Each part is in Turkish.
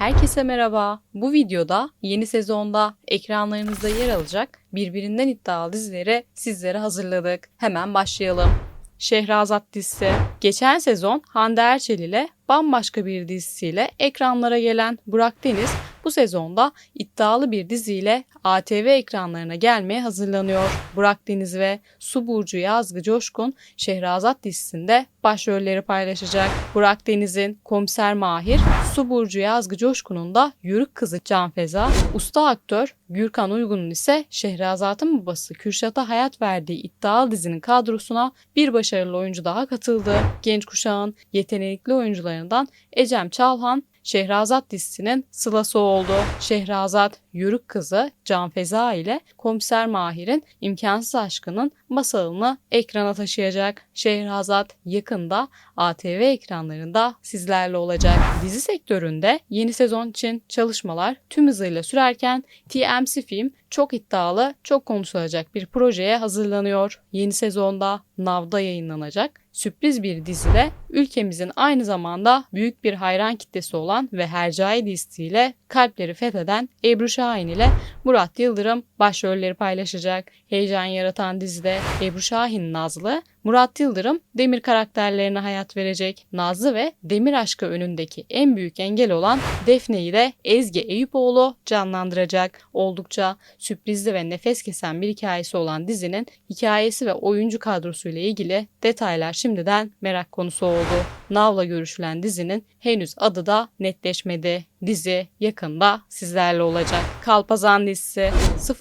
Herkese merhaba. Bu videoda yeni sezonda ekranlarınızda yer alacak birbirinden iddialı dizileri sizlere hazırladık. Hemen başlayalım. Şehrazat dizisi. Geçen sezon Hande Erçel ile bambaşka bir dizisiyle ekranlara gelen Burak Deniz bu sezonda iddialı bir diziyle ATV ekranlarına gelmeye hazırlanıyor. Burak Deniz ve Su Burcu Yazgı Coşkun Şehrazat dizisinde başrolleri paylaşacak. Burak Deniz'in Komiser Mahir, Su Burcu Yazgı Coşkun'un da Yürük Kızı Can Feza, usta aktör Gürkan Uygun'un ise Şehrazat'ın babası Kürşat'a hayat verdiği iddialı dizinin kadrosuna bir başarılı oyuncu daha katıldı. Genç kuşağın yetenekli oyuncularından Ecem Çalhan Şehrazat dizisinin sılası oldu. Şehrazat, Yörük Kızı Can Feza ile Komiser Mahir'in imkansız aşkının masalını ekrana taşıyacak. Şehrazat yakında ATV ekranlarında sizlerle olacak. Dizi sektöründe yeni sezon için çalışmalar tüm hızıyla sürerken TMC Film çok iddialı, çok konuşulacak bir projeye hazırlanıyor. Yeni sezonda Nav'da yayınlanacak sürpriz bir dizide ülkemizin aynı zamanda büyük bir hayran kitlesi olan ve Hercai dizisiyle kalpleri fetheden Ebru Şahin ile Murat Yıldırım başrolleri paylaşacak. Heyecan yaratan dizide Ebru Şahin Nazlı, Murat Yıldırım Demir karakterlerine hayat verecek. Nazlı ve Demir aşkı önündeki en büyük engel olan Defne'yi de Ezgi Eyüpoğlu canlandıracak. Oldukça sürprizli ve nefes kesen bir hikayesi olan dizinin hikayesi ve oyuncu kadrosuyla ilgili detaylar şimdiden merak konusu oldu. Nav'la görüşülen dizinin henüz adı da netleşmedi. Dizi yakında sizlerle olacak. Kalpazan dizisi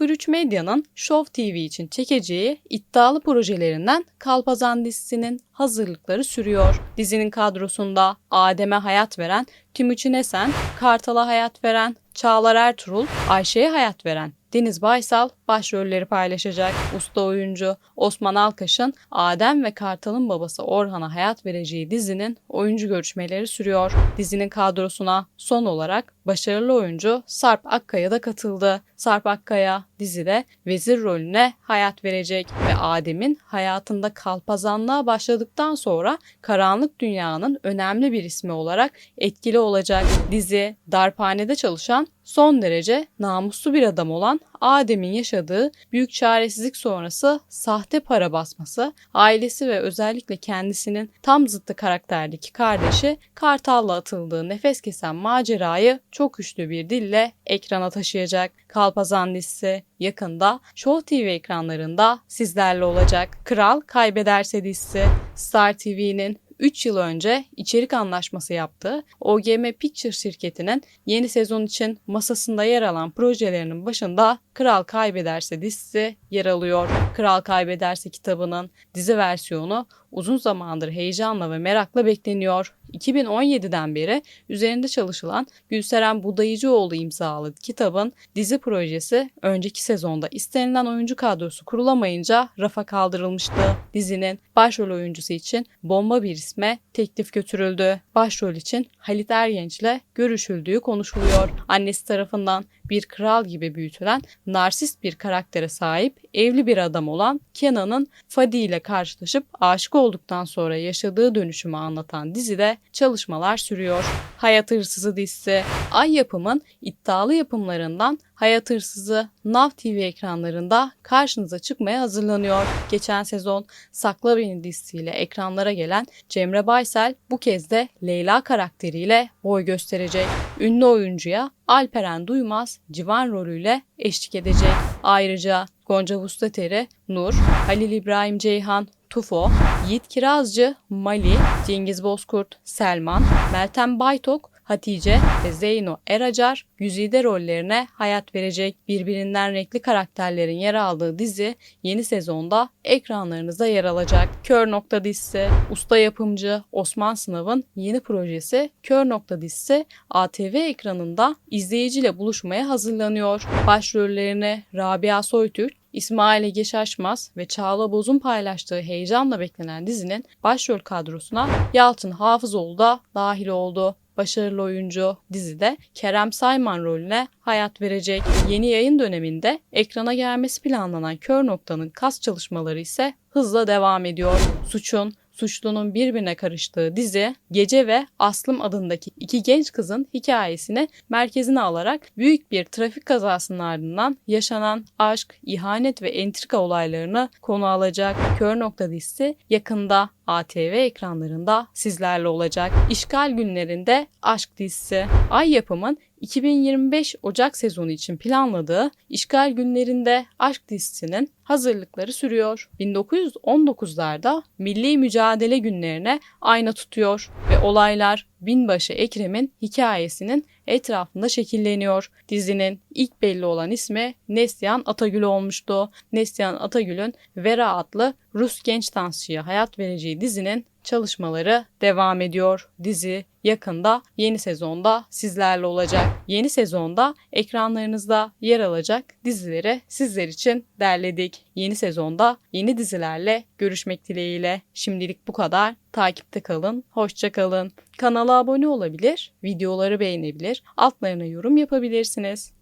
03 Medya'nın Show TV için çekeceği iddialı projelerinden Kalpazan dizisinin hazırlıkları sürüyor. Dizinin kadrosunda Adem'e hayat veren Timuçin Esen, Kartal'a hayat veren Çağlar Ertuğrul, Ayşe'ye hayat veren Deniz Baysal başrolleri paylaşacak. Usta oyuncu Osman Alkaş'ın Adem ve Kartal'ın babası Orhan'a hayat vereceği dizinin oyuncu görüşmeleri sürüyor. Dizinin kadrosuna son olarak başarılı oyuncu Sarp Akkaya da katıldı. Sarp Akkaya dizide vezir rolüne hayat verecek ve Adem'in hayatında kalpazanlığa başladıktan sonra karanlık dünyanın önemli bir ismi olarak etkili olacak. Dizi darphanede çalışan son derece namuslu bir adam olan Adem'in yaşadığı büyük çaresizlik sonrası sahte para basması, ailesi ve özellikle kendisinin tam zıttı karakterdeki kardeşi Kartal'la atıldığı nefes kesen macerayı çok güçlü bir dille ekrana taşıyacak. Kalpazan dizisi yakında Show TV ekranlarında sizlerle olacak. Kral Kaybederse dizisi Star TV'nin 3 yıl önce içerik anlaşması yaptığı OGM Picture şirketinin yeni sezon için masasında yer alan projelerinin başında Kral Kaybederse dizisi yer alıyor. Kral Kaybederse kitabının dizi versiyonu uzun zamandır heyecanla ve merakla bekleniyor. 2017'den beri üzerinde çalışılan Gülseren Budayıcıoğlu imzalı kitabın dizi projesi önceki sezonda istenilen oyuncu kadrosu kurulamayınca rafa kaldırılmıştı. Dizinin başrol oyuncusu için bomba bir isme teklif götürüldü. Başrol için Halit Ergenç ile görüşüldüğü konuşuluyor. Annesi tarafından bir kral gibi büyütülen narsist bir karaktere sahip evli bir adam olan Kenan'ın Fadi ile karşılaşıp aşık olduktan sonra yaşadığı dönüşümü anlatan dizide çalışmalar sürüyor. Hayat Hırsızı dizisi Ay Yapım'ın iddialı yapımlarından Hayat Hırsızı Nav TV ekranlarında karşınıza çıkmaya hazırlanıyor. Geçen sezon Sakla Beni dizisiyle ekranlara gelen Cemre Baysel bu kez de Leyla karakteriyle boy gösterecek. Ünlü oyuncuya Alperen Duymaz civan rolüyle eşlik edecek. Ayrıca Gonca Vustateri, Nur, Halil İbrahim Ceyhan, Tufo, Yiğit Kirazcı, Mali, Cengiz Bozkurt, Selman, Meltem Baytok, Hatice ve Zeyno Eracar Güzide rollerine hayat verecek birbirinden renkli karakterlerin yer aldığı dizi yeni sezonda ekranlarınızda yer alacak. Kör Nokta dizisi, usta yapımcı Osman Sınav'ın yeni projesi Kör Nokta dizisi ATV ekranında izleyiciyle buluşmaya hazırlanıyor. Başrollerini Rabia Soytürk, İsmail Ege Şaşmaz ve Çağla Boz'un paylaştığı heyecanla beklenen dizinin başrol kadrosuna Yalçın Hafızoğlu da dahil oldu başarılı oyuncu dizide Kerem Sayman rolüne hayat verecek. Yeni yayın döneminde ekrana gelmesi planlanan Kör Nokta'nın kas çalışmaları ise hızla devam ediyor. Suçun suçlunun birbirine karıştığı dizi Gece ve Aslım adındaki iki genç kızın hikayesini merkezine alarak büyük bir trafik kazasının ardından yaşanan aşk, ihanet ve entrika olaylarını konu alacak. Kör Nokta dizisi yakında ATV ekranlarında sizlerle olacak. İşgal günlerinde Aşk dizisi. Ay yapımın 2025 Ocak sezonu için planladığı İşgal Günlerinde Aşk dizisinin hazırlıkları sürüyor. 1919'larda Milli Mücadele Günlerine ayna tutuyor ve olaylar binbaşı Ekrem'in hikayesinin etrafında şekilleniyor. Dizinin ilk belli olan ismi Neslihan Atagül olmuştu. Neslihan Atagül'ün Vera adlı Rus genç dansçıya hayat vereceği dizinin çalışmaları devam ediyor. Dizi yakında yeni sezonda sizlerle olacak. Yeni sezonda ekranlarınızda yer alacak dizileri sizler için derledik. Yeni sezonda yeni dizilerle görüşmek dileğiyle. Şimdilik bu kadar. Takipte kalın, hoşça kalın. Kanala abone olabilir, videoları beğenebilir, altlarına yorum yapabilirsiniz.